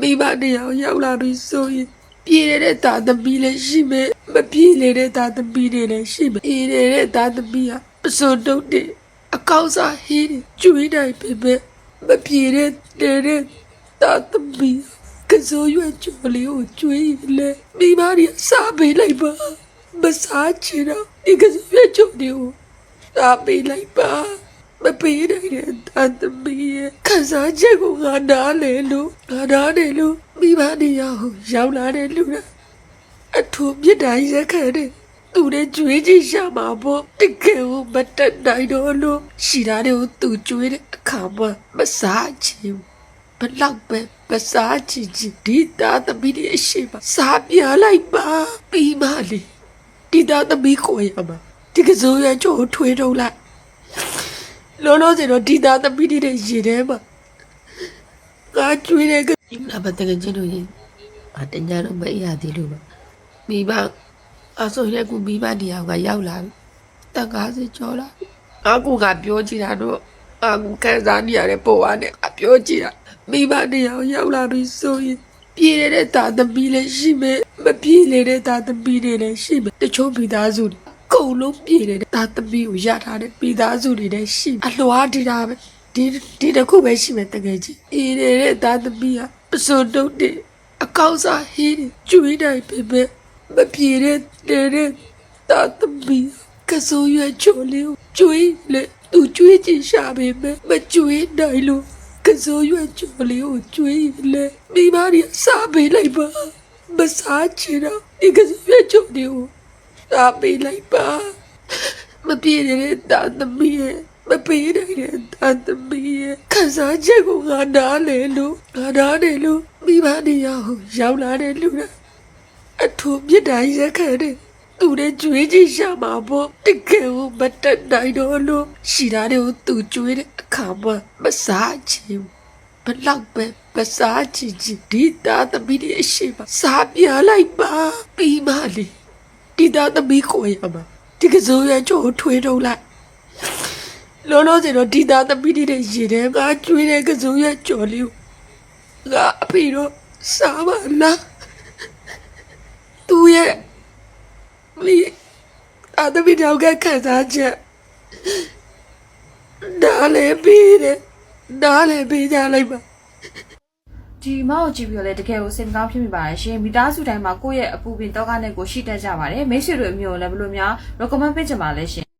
မိဘတရားရောက်လာပြီဆိုရင်ပြေရတဲ့သားသမီးလည်းရှိမယ်မပြေလေတဲ့သားသမီးတွေလည်းရှိမယ်ပြေရတဲ့သားသမီးဟာပစုံတုတ်တယ်အကောက်စားဟင်းတွေကျွေးနိုင်ပေမဲ့မပြေတဲ့တဲ့သားသမီးကစိုးရွက်ကြော်လေးကိုကျွေးရင်လည်းမိဘတွေစားပေးလိုက်ပါမစားချင်တော့ဒီကစိုးရွက်ကြော်လေးကိုစားပေးလိုက်ပါ မပေးနိုင်တဲ့တန်သမီးရဲ့ခံစားချက်ကိုငါနားလေလို့ငါနားလေလို့မိဘနေရာကိုရောက်လာတဲ့လူတွေအထူးမြတ်တိုင်းရက်ခဲ့တဲ့သူနဲ့ကြွေးကြီးရှာမှာပေါ့တကယ်ကိုမတတ်နိုင်တော့လို့ရှိတာတွေကိုသူကြွေးတဲ့အခါမှာမစားချင်ဘူးဘလောက်ပဲမစားချင်ချင်ဒီသားသမီးတွေအရှိမစားပြလိုက်ပါပြီးမှလေဒီသားသမီးကိုရမှာဒီကစိုးရချိုးထွေးထုတ်လိုက် လောလောဆယ်တော့ဒီသားသမီးတွေရဲ့ရေထဲမှာငါကျွေးတဲ့ကနာမတကချင်းတို့ရင်အတညာတော့မအရာသေးလို့ပါမိဘအဆိုရက်ကူမိဘနေရာကရောက်လာပြီတန်ကားစီကြောလာအကူကပြောကြည့်တာတော့အကူခံစားနေရတဲ့ပုံဝါနဲ့အပြောကြည့်တာမိဘနေရာရောက်လာပြီဆိုရင်ပြေရတဲ့သားသမီးလည်းရှိမယ်မပြေလေတဲ့သားသမီးတွေလည်းရှိမယ်တချို့မိသားစုတွေ ကုံလုံးပြေတဲ့သားသမီးကိုရထားတဲ့မိသားစုတွေလည်းရှိအလွားဒီတာပဲဒီဒီတစ်ခုပဲရှိမယ်တကယ်ကြီးအေးတဲ့သားသမီးကပစုံတုတ်တယ်အကောက်စားဟင်းတွေကျွေးနိုင်ပေမဲ့မပြေတဲ့တဲ့သားသမီးကစိုးရွက်ချိုလေးကိုကျွေးလေသူကျွေးချင်ရှာပေမဲ့မကျွေးနိုင်လို့ကစိုးရွက်ချိုလေးကိုကျွေးလေမိမတွေစားပေးလိုက်ပါမစားချင်တော့ဒီကစိုးရွက်ချိုလေးကို စားပေးလိုက်ပါမပြေတဲ့တာသမီးရဲ့မပေးနိုင်တဲ့တာသမီးရဲ့ခံစားချက်ကိုငါနားလေလို့ငါနားလေလို့မိဘနေရာကိုရောက်လာတဲ့လူတွေအထူးမြတ်တိုင်းရက်ခဲ့တဲ့သူနဲ့ကြွေးကြည့်ရှာမှာပေါ့တကယ်ကိုမတက်နိုင်တော့လို့ရှိတာတွေကိုသူကြွေးတဲ့အခါမှာမစားချင်ဘူးဘလောက်ပဲမစားချင်ချင်ဒီသားသမီးတွေအရှိမစားပြလိုက်ပါပြီးမှလေ ဒီသားသမီးကိုရမှာဒီကစိုးရချိုးထွေးထုတ်လိုက်လောလောဆယ်တော့ဒီသားသမီးတွေရဲ့ရေထဲကကျွေးတဲ့ကစိုးရကြော်လေးကိုငါအဖေတော့စားပါလားသူရဲ့မိသားသမီးတော့ကခံစားချက်ဒါလည်းပြီးတယ်ဒါလည်းပြီးကြလိုက်ပါ ဒီမောက်ကိုကြည့်ပြီးတော့လည်းတကယ်ကိုစိတ်မကောင်းဖြစ်မိပါတယ်ရှင်မိသားစုတိုင်းမှာကိုယ့်ရဲ့အပူပင်တောကနဲ့ကိုရှိတတ်ကြပါတယ်မိတ်ဆွေတို့အမျိုးလည်းဘယ်လိုများ recommend ပေးချင်ပါလဲရှင်